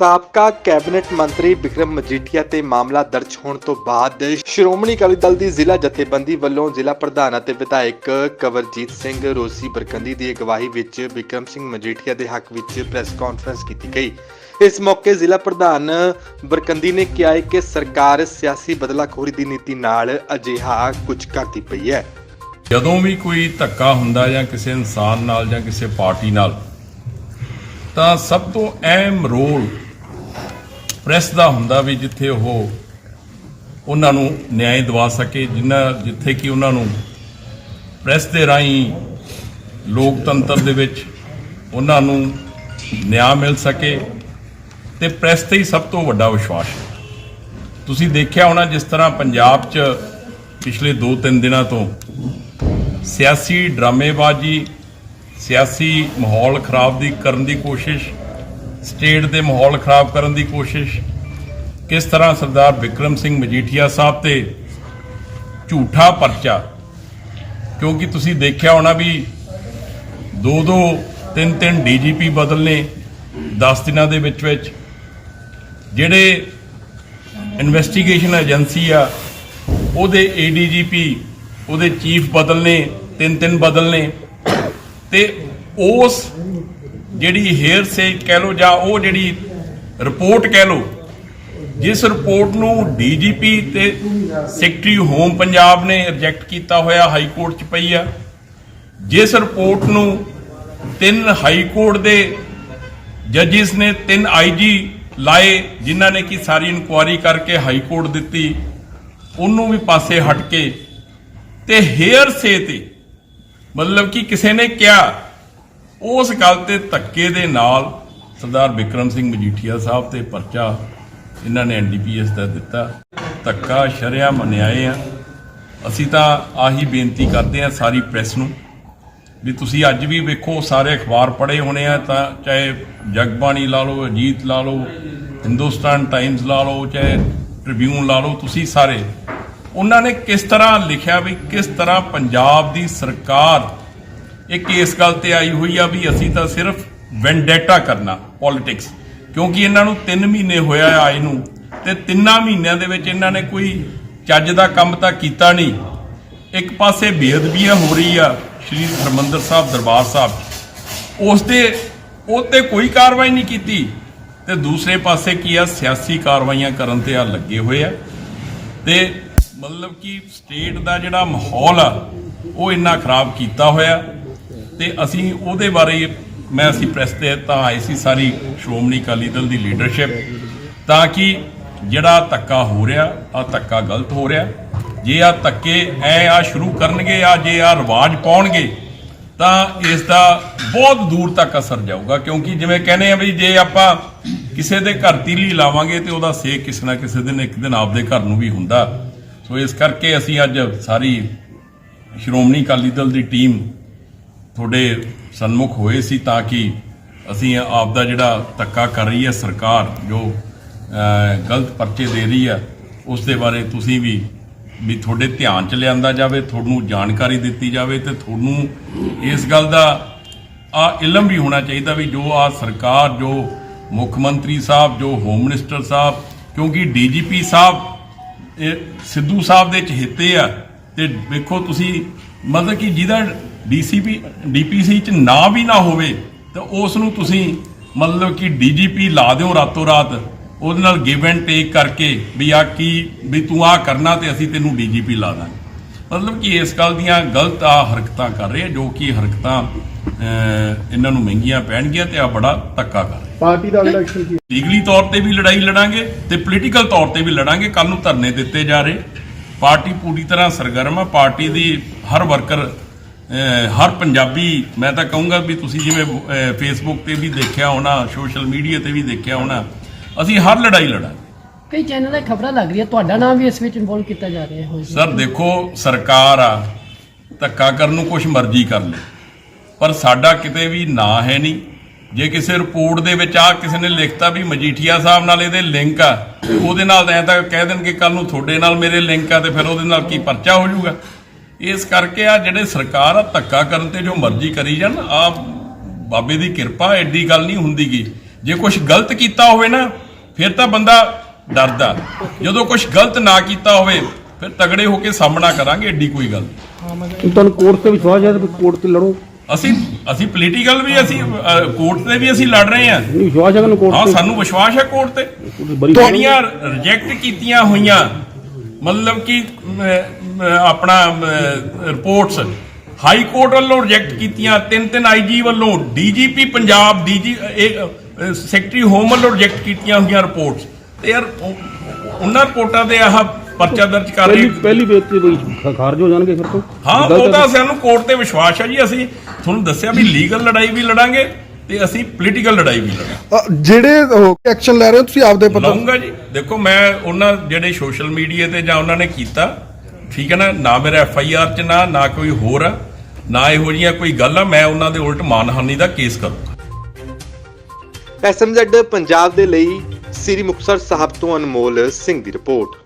ਸਾਬਕਾ ਕੈਬਨਿਟ ਮੰਤਰੀ ਬਿਕਰਮ ਮਜੀਠੀਆ ਤੇ ਮਾਮਲਾ ਦਰਜ ਹੋਣ ਤੋਂ ਬਾਅਦ ਸ਼੍ਰੋਮਣੀ ਅਕਾਲੀ ਦਲ ਦੀ ਜ਼ਿਲ੍ਹਾ ਜਥੇਬੰਦੀ ਵੱਲੋਂ ਜ਼ਿਲ੍ਹਾ ਪ੍ਰਧਾਨ ਅਤੇ ਵਿਧਾਇਕ ਕਵਰਜੀਤ ਸਿੰਘ ਰੋਸੀ ਬਰਕੰਦੀ ਦੀ ਅਗਵਾਈ ਵਿੱਚ ਬਿਕਰਮ ਸਿੰਘ ਮਜੀਠੀਆ ਦੇ ਹੱਕ ਵਿੱਚ ਪ੍ਰੈਸ ਕਾਨਫਰੰਸ ਕੀਤੀ ਗਈ। ਇਸ ਮੌਕੇ ਜ਼ਿਲ੍ਹਾ ਪ੍ਰਧਾਨ ਬਰਕੰਦੀ ਨੇ ਕਿਹਾ ਹੈ ਕਿ ਸਰਕਾਰ ਸਿਆਸੀ ਬਦਲਾਖੋਰੀ ਦੀ ਨੀਤੀ ਨਾਲ ਅਜਿਹਾ ਕੁਝ ਕਰਦੀ ਪਈ ਹੈ। ਜਦੋਂ ਵੀ ਕੋਈ ਧੱਕਾ ਹੁੰਦਾ ਜਾਂ ਕਿਸੇ ਇਨਸਾਨ ਨਾਲ ਜਾਂ ਕਿਸੇ ਪਾਰਟੀ ਨਾਲ, ਤਾਂ ਸਭ ਤੋਂ ਅਹਿਮ ਰੋਲ ਪ੍ਰੈਸ ਦਾ ਹੁੰਦਾ ਵੀ ਜਿੱਥੇ ਉਹ ਉਹਨਾਂ ਨੂੰ ਨਿਆਂ ਦਿਵਾ ਸਕੇ ਜਿਨ੍ਹਾਂ ਜਿੱਥੇ ਕਿ ਉਹਨਾਂ ਨੂੰ ਪ੍ਰੈਸ ਦੇ ਰਾਹੀਂ ਲੋਕਤੰਤਰ ਦੇ ਵਿੱਚ ਉਹਨਾਂ ਨੂੰ ਨਿਆਂ ਮਿਲ ਸਕੇ ਤੇ ਪ੍ਰੈਸ ਤੇ ਹੀ ਸਭ ਤੋਂ ਵੱਡਾ ਵਿਸ਼ਵਾਸ ਹੈ। ਤੁਸੀਂ ਦੇਖਿਆ ਹੋਣਾ ਜਿਸ ਤਰ੍ਹਾਂ ਪੰਜਾਬ 'ਚ ਪਿਛਲੇ 2-3 ਦਿਨਾਂ ਤੋਂ ਸਿਆਸੀ ਡਰਾਮੇਬਾਜ਼ੀ, ਸਿਆਸੀ ਮਾਹੌਲ ਖਰਾਬ ਦੀ ਕਰਨ ਦੀ ਕੋਸ਼ਿਸ਼ ਸਟੇਟ ਦੇ ਮਾਹੌਲ ਖਰਾਬ ਕਰਨ ਦੀ ਕੋਸ਼ਿਸ਼। ਕਿਸ ਤਰ੍ਹਾਂ ਸਰਦਾਰ ਵਿਕਰਮ ਸਿੰਘ ਮਜੀਠੀਆ ਸਾਹਿਬ ਤੇ ਝੂਠਾ ਪਰਚਾ? ਕਿਉਂਕਿ ਤੁਸੀਂ ਦੇਖਿਆ ਹੋਣਾ ਵੀ ਦੋ ਦੋ ਤਿੰਨ ਤਿੰਨ ਡੀਜੀਪੀ ਬਦਲਨੇ 10 ਦਿਨਾਂ ਦੇ ਵਿੱਚ ਵਿੱਚ। ਜਿਹੜੇ ਇਨਵੈਸਟੀਗੇਸ਼ਨ ਏਜੰਸੀ ਆ, ਉਹਦੇ ਏਡੀਜੀਪੀ, ਉਹਦੇ ਚੀਫ ਬਦਲਨੇ ਤਿੰਨ ਤਿੰਨ ਬਦਲਨੇ। ਤੇ ਉਸ ਜਿਹੜੀ ਹੇਅਰ ਸੇ ਕਹਿ ਲੋ ਜਾਂ ਉਹ ਜਿਹੜੀ ਰਿਪੋਰਟ ਕਹਿ ਲੋ ਜਿਸ ਰਿਪੋਰਟ ਨੂੰ ਡੀਜੀਪੀ ਤੇ ਸੈਕਟਰੀ ਹੋਮ ਪੰਜਾਬ ਨੇ ਰਿਜੈਕਟ ਕੀਤਾ ਹੋਇਆ, ਹਾਈ ਕੋਰਟ 'ਚ ਪਈ ਆ। ਜਿਸ ਰਿਪੋਰਟ ਨੂੰ ਤਿੰਨ ਹਾਈ ਕੋਰਟ ਦੇ ਜੱਜਿਸ ਨੇ, ਤਿੰਨ ਆਈਜੀ ਲਾਏ, ਜਿਨ੍ਹਾਂ ਨੇ ਕਿ ਸਾਰੀ ਇਨਕੁਆਰੀ ਕਰਕੇ ਹਾਈ ਕੋਰਟ ਦਿੱਤੀ, ਉਹਨੂੰ ਵੀ ਪਾਸੇ ਹਟ ਕੇ ਤੇ ਹੇਅਰ ਸੇ ਤੇ ਮਤਲਬ ਕਿ ਕਿਸੇ ਨੇ ਕਿਹਾ ਉਸ ਗੱਲ ਤੇ ਧੱਕੇ ਦੇ ਨਾਲ ਸਰਦਾਰ ਵਿਕਰਮ ਸਿੰਘ ਮਜੀਠੀਆ ਸਾਹਿਬ ਤੇ ਪਰਚਾ ਇਹਨਾਂ ਨੇ ਐਨਡੀਪੀਐਸ ਦਾ ਦਿੱਤਾ। ਧੱਕਾ ਸ਼ਰਿਆ ਮੰਨਿਆਏ ਆ। ਅਸੀਂ ਤਾਂ ਆਹੀ ਬੇਨਤੀ ਕਰਦੇ ਆ ਸਾਰੀ ਪ੍ਰੈਸ ਨੂੰ ਵੀ ਤੁਸੀਂ ਅੱਜ ਵੀ ਵੇਖੋ, ਸਾਰੇ ਅਖਬਾਰ ਪੜ੍ਹੇ ਹੋਣੇ ਆ ਤਾਂ ਚਾਹੇ ਜਗਬਾਣੀ ਲਾ ਲਓ, ਅਜੀਤ ਲਾ ਲਓ, ਹਿੰਦੁਸਤਾਨ ਟਾਈਮਜ਼ ਲਾ ਲਓ, ਚਾਹੇ ਟ੍ਰਿਬਿਊਨ ਲਾ ਲਓ, ਤੁਸੀਂ ਸਾਰੇ। ਉਹਨਾਂ ਨੇ ਕਿਸ ਤਰ੍ਹਾਂ ਲਿਖਿਆ ਵੀ ਕਿਸ ਤਰ੍ਹਾਂ ਪੰਜਾਬ ਦੀ ਸਰਕਾਰ ਇੱਕ ਇਸ ਗੱਲ ਤੇ ਆਈ ਹੋਈ ਆ ਵੀ ਅਸੀਂ ਤਾਂ ਸਿਰਫ ਵੈਂਡੇਟਾ ਕਰਨਾ ਪੋਲਿਟਿਕਸ ਕਿਉਂਕਿ ਇਹਨਾਂ ਨੂੰ 3 ਮਹੀਨੇ ਹੋਇਆ ਆ ਆਏ ਨੂੰ ਤੇ ਤਿੰਨਾਂ ਮਹੀਨਿਆਂ ਦੇ ਵਿੱਚ ਇਹਨਾਂ ਨੇ ਕੋਈ ਚੱਜ ਦਾ ਕੰਮ ਤਾਂ ਕੀਤਾ ਨਹੀਂ। ਇੱਕ ਪਾਸੇ ਬੇਅਦਬੀਆਂ ਹੋ ਰਹੀ ਆ, ਸ਼੍ਰੀ ਹਰਮੰਦਰ ਸਾਹਿਬ, ਦਰਬਾਰ ਸਾਹਿਬ। 'ਚ। ਉਸ ਤੇ ਉਹ ਤੇ ਕੋਈ ਕਾਰਵਾਈ ਨਹੀਂ ਕੀਤੀ। ਤੇ ਦੂਸਰੇ ਪਾਸੇ ਕੀ ਆ, ਸਿਆਸੀ ਕਾਰਵਾਈਆਂ ਕਰਨ ਤੇ ਆ ਲੱਗੇ ਹੋਏ ਆ। ਤੇ ਮਤਲਬ ਕਿ ਸਟੇਟ ਦਾ ਜਿਹੜਾ ਮਾਹੌਲ ਆ, ਉਹ ਇੰਨਾ ਖਰਾਬ ਕੀਤਾ ਹੋਇਆ। ਤੇ ਅਸੀਂ ਉਹਦੇ ਬਾਰੇ ਮੈਂ ਅਸੀਂ ਪ੍ਰੈਸ ਤੇ ਤਾਂ ਆਏ ਸੀ ਸਾਰੀ ਸ਼੍ਰੋਮਣੀ ਅਕਾਲੀ ਦਲ ਦੀ ਲੀਡਰਸ਼ਿਪ ਤਾਂ ਕਿ ਜਿਹੜਾ ਧੱਕਾ ਹੋ ਰਿਹਾ ਆ ਧੱਕਾ ਗਲਤ ਹੋ ਰਿਹਾ। ਜੇ ਆ ਧੱਕੇ ਐ ਆ ਸ਼ੁਰੂ ਕਰਨਗੇ ਆ ਜੇ ਆ ਰਿਵਾਜ ਪਾਉਣਗੇ, ਤਾਂ ਇਸ ਦਾ ਬਹੁਤ ਦੂਰ ਤੱਕ ਅਸਰ ਜਾਊਗਾ। ਕਿਉਂਕਿ ਜਿਵੇਂ ਕਹਿੰਦੇ ਆ ਵੀ ਜੇ ਆਪਾਂ ਕਿਸੇ ਦੇ ਘਰ ਤੀਲੀ ਲਾਵਾਂਗੇ ਤੇ ਉਹਦਾ ਸੇਕ ਕਿਸੇ ਨਾ ਕਿਸੇ ਦਿਨ, ਇੱਕ ਦਿਨ ਆਪਦੇ ਘਰ ਨੂੰ ਵੀ ਹੁੰਦਾ। ਸੋ ਇਸ ਕਰਕੇ ਅਸੀਂ ਅੱਜ ਸਾਰੀ ਸ਼੍ਰੋਮਣੀ ਅਕਾਲੀ ਦਲ ਦੀ ਟੀਮ ਤੁਹਾਡੇ ਸਨਮੁਖ ਹੋਏ ਸੀ ਤਾਂ ਕਿ ਅਸੀਂ ਆਪ ਦਾ ਜਿਹੜਾ ਧੱਕਾ ਕਰ ਰਹੀ ਹੈ ਸਰਕਾਰ, ਜੋ ਗਲਤ ਪਰਚੇ ਦੇ ਰਹੀ ਹੈ, ਉਸ ਦੇ ਬਾਰੇ ਤੁਸੀਂ ਵੀ ਵੀ ਤੁਹਾਡੇ ਧਿਆਨ ਚ ਲਿਆਂਦਾ ਜਾਵੇ, ਤੁਹਾਨੂੰ ਜਾਣਕਾਰੀ ਦਿੱਤੀ ਜਾਵੇ ਤੇ ਤੁਹਾਨੂੰ ਇਸ ਗੱਲ ਦਾ ਆ ਇਲਮ ਵੀ ਹੋਣਾ ਚਾਹੀਦਾ ਵੀ ਜੋ ਆ ਸਰਕਾਰ, ਜੋ ਮੁੱਖ ਮੰਤਰੀ ਸਾਹਿਬ, ਜੋ ਹੋਮ ਮਿਨਿਸਟਰ ਸਾਹਿਬ, ਕਿਉਂਕਿ ਡੀਜੀਪੀ ਸਾਹਿਬ, ਇਹ ਸਿੱਧੂ ਸਾਹਿਬ ਦੇ ਚਹੇਤੇ ਆ ਤੇ ਵੇਖੋ ਤੁਸੀਂ ਮਤਲਬ ਕਿ ਜਿਹਦਾ ਡੀਸੀਪੀ ਡੀਪੀਸੀ ਚ ਨਾਂ ਵੀ ਨਾ ਹੋਵੇ ਤਾਂ ਉਸ ਨੂੰ ਤੁਸੀਂ ਮਤਲਬ ਕਿ ਡੀਜੀਪੀ ਲਾ ਦਿਓ ਰਾਤੋਂ ਰਾਤ ਉਹਦੇ ਨਾਲ ਗਿਵ ਐਂਡ ਟੇਕ ਕਰਕੇ ਵੀ ਆ ਕੀ ਵੀ ਤੂੰ ਆ ਕਰਨਾ ਤੇ ਅਸੀਂ ਤੈਨੂੰ ਡੀਜੀਪੀ ਲਾ ਦਾਂਗੇ। ਮਤਲਬ ਕਿ ਇਸ ਗੱਲ ਦੀਆਂ ਗਲਤ ਆ ਹਰਕਤਾਂ ਕਰ ਰਹੇ ਜੋ ਕਿ ਹਰਕਤਾਂ ਇਹਨਾਂ ਨੂੰ ਮਹਿੰਗੀਆਂ ਪੈਣਗੀਆਂ ਤੇ ਆ ਬੜਾ ਧੱਕਾ ਕਰ ਰਹੇ ਪਾਰਟੀ ਦਾ ਅਗਲਾ ਐਕਸ਼ਨ ਕੀ ਲੀਗਲੀ ਤੌਰ ਤੇ ਵੀ ਲੜਾਈ ਲੜਾਂਗੇ ਤੇ ਪੋਲੀਟੀਕਲ ਤੌਰ ਤੇ ਵੀ ਲੜਾਂਗੇ ਕੱਲ ਨੂੰ ਧਰਨੇ ਦਿੱਤੇ ਜਾ ਰਹੇ। ਪਾਰਟੀ ਪੂਰੀ ਤਰ੍ਹਾਂ ਸਰਗਰਮ ਆ ਪਾਰਟੀ ਦੀ ਹਰ ਵਰਕਰ ਹਰ ਪੰਜਾਬੀ ਮੈਂ ਤਾਂ ਕਹੂੰਗਾ ਵੀ ਤੁਸੀਂ ਜਿਵੇਂ ਫੇਸਬੁੱਕ ਤੇ ਵੀ ਦੇਖਿਆ ਹੋਣਾ ਸੋਸ਼ਲ ਮੀਡੀਆ ਤੇ ਵੀ ਦੇਖਿਆ ਹੋਣਾ ਅਸੀਂ ਹਰ ਲੜਾਈ ਲੜਾਂਗੇ। ਕਈ ਚੈਨਲ 'ਤੇ ਖਬਰਾਂ ਲੱਗ ਰਹੀਆਂ ਤੁਹਾਡਾ ਨਾਮ ਵੀ ਇਸ ਵਿੱਚ ਇਨਵੋਲਵ ਕੀਤਾ ਜਾ ਰਿਹਾ ਹੈ ਸਰ ਦੇਖੋ ਸਰਕਾਰ ਆ ਧੱਕਾ ਕਰਨ ਨੂੰ ਕੁਝ ਮਰਜ਼ੀ ਕਰ ਲੇ ਪਰ ਸਾਡਾ ਕਿਤੇ ਵੀ ਨਾਂ ਹੈ ਨਹੀਂ। ਜੇ ਕਿਸੇ ਰਿਪੋਰਟ ਦੇ ਵਿੱਚ ਆ ਕਿਸੇ ਨੇ ਲਿਖਤਾ ਵੀ ਮਜੀਠੀਆ ਸਾਹਿਬ ਨਾਲ ਇਹਦੇ ਲਿੰਕ ਆ ਉਹਦੇ ਨਾਲ ਐਂ ਤਾਂ ਕਹਿ ਦੇਣਗੇ ਕੱਲ ਨੂੰ ਤੁਹਾਡੇ ਨਾਲ ਮੇਰੇ ਲਿੰਕ ਆ ਤੇ ਫਿਰ ਉਹਦੇ ਨਾਲ ਕੀ ਪਰਚਾ ਹੋ ਜਾਊਗਾ? ਇਸ ਕਰਕੇ ਆ ਜਿਹੜੇ ਸਰਕਾਰ ਆ ਧੱਕਾ ਕਰਨ ਤੇ ਜੋ ਮਰਜ਼ੀ ਕਰੀ ਜਾਣ ਆ ਬਾਬੇ ਦੀ ਕਿਰਪਾ ਐਡੀ ਗੱਲ ਨਹੀਂ ਹੁੰਦੀਗੀ। ਜੇ ਕੁਝ ਗਲਤ ਕੀਤਾ ਹੋਵੇ ਨਾ ਫਿਰ ਤਾਂ ਬੰਦਾ ਡਰਦਾ। ਜਦੋਂ ਕੁਝ ਗਲਤ ਨਾ ਕੀਤਾ ਹੋਵੇ ਫਿਰ ਤਗੜੇ ਹੋ ਕੇ ਸਾਹਮਣਾ ਕਰਾਂਗੇ ਏਡੀ ਕੋਈ ਗੱਲ। ਤੁਹਾਨੂੰ ਕੋਰਟ ਤੇ ਵਿਸ਼ਵਾਸ ਹੈ ਕਿ ਕੋਰਟ ਤੇ ਲੜੋ? ਅਸੀਂ ਅਸੀਂ ਪੋਲੀਟੀਕਲ ਵੀ ਅਸੀਂ ਕੋਰਟ ਤੇ ਵੀ ਅਸੀਂ ਲੜ ਰਹੇ ਹਾਂ। ਨਹੀਂ ਵਿਸ਼ਵਾਸ ਹੈ ਹਾਂ ਕੋਰਟ ਤੇ? ਸਾਨੂੰ ਵਿਸ਼ਵਾਸ ਹੈ ਕੋਰਟ ਤੇ। ਜਿਹੜੀਆਂ ਰਿਜੈਕਟ ਕੀਤੀਆਂ ਹੋਈਆਂ। ਮਤਲਬ ਕਿ ਆਪਣਾ ਰਿਪੋਰਟਸ ਹਾਈ ਕੋਰਟ ਵੱਲੋਂ ਰਿਜੈਕਟ ਕੀਤੀਆਂ ਤਿੰਨ ਤਿੰਨ ਆਈਜੀ ਵੱਲੋਂ DGP Punjab DG secretary home ਵੱਲੋਂ ਰਿਜੈਕਟ ਕੀਤੀਆਂ ਹੋਈਆਂ ਰਿਪੋਰਟਸ ਤੇ ਯਾਰ ਉਹ- ਉਹਨਾਂ ਰਿਪੋਰਟਾਂ ਤੇ ਆਹ ਪਰਚਾ ਦਰਜ ਕਰ ਪਹਿਲੀ ਰਹੇ ਪਹਿਲੀ ਵੇਚ ਤੇ ਖਾਰਜ ਹੋ ਜਾਣਗੇ ਫਿਰ ਤੋਂ? ਹਾਂ ਉਹ ਤਾਂ ਸਾਨੂੰ ਕੋਰਟ ਤੇ ਵਿਸ਼ਵਾਸ ਹੈ ਜੀ ਅਸੀਂ ਤੁਹਾਨੂੰ ਦੱਸਿਆ ਵੀ ਲੀਗਲ ਲੜਾਈ ਵੀ ਲੜਾਂਗੇ ਤੇ ਅਸੀਂ ਪੋਲੀਟੀਕਲ ਲੜਾਈ ਵੀ ਲੜਾਂਗੇ। ਜਿਹੜੇ ਐਕਸ਼ਨ ਲੈ ਰਹੇ ਹੋ ਤੁਸੀਂ ਆਪਦੇ ਪਤਾ ਲਾਉਂਗਾ ਜੀ। ਦੇਖੋ ਮੈਂ ਉਹਨਾਂ ਜਿਹੜੇ ਸੋਸ਼ਲ ਮੀਡੀਆ ਤੇ ਜਾਂ ਉਹਨਾਂ ਨੇ ਕੀਤਾ ਠੀਕ ਹੈ ਨਾ? ਨਾ ਮੇਰਾ ਐਫ ਆਈ ਆਰ ਚ ਨਾ ਨਾ ਕੋਈ ਹੋਰ ਆ, ਨਾ ਇਹੋ ਜਿਹੀਆਂ ਕੋਈ ਗੱਲ ਆ, ਮੈਂ ਉਹਨਾਂ ਦੇ ਉਲਟ ਮਾਨਹਾਨੀ ਦਾ ਕੇਸ ਕਰੂੰਗਾ। ਐਸਐਮਜ਼ੈਡ ਪੰਜਾਬ ਦੇ ਲਈ ਸ੍ਰੀ ਮੁਕਤਸਰ ਸਾਹਿਬ ਤੋਂ ਅਨਮੋਲ ਸਿੰਘ ਦੀ ਰਿਪੋਰਟ।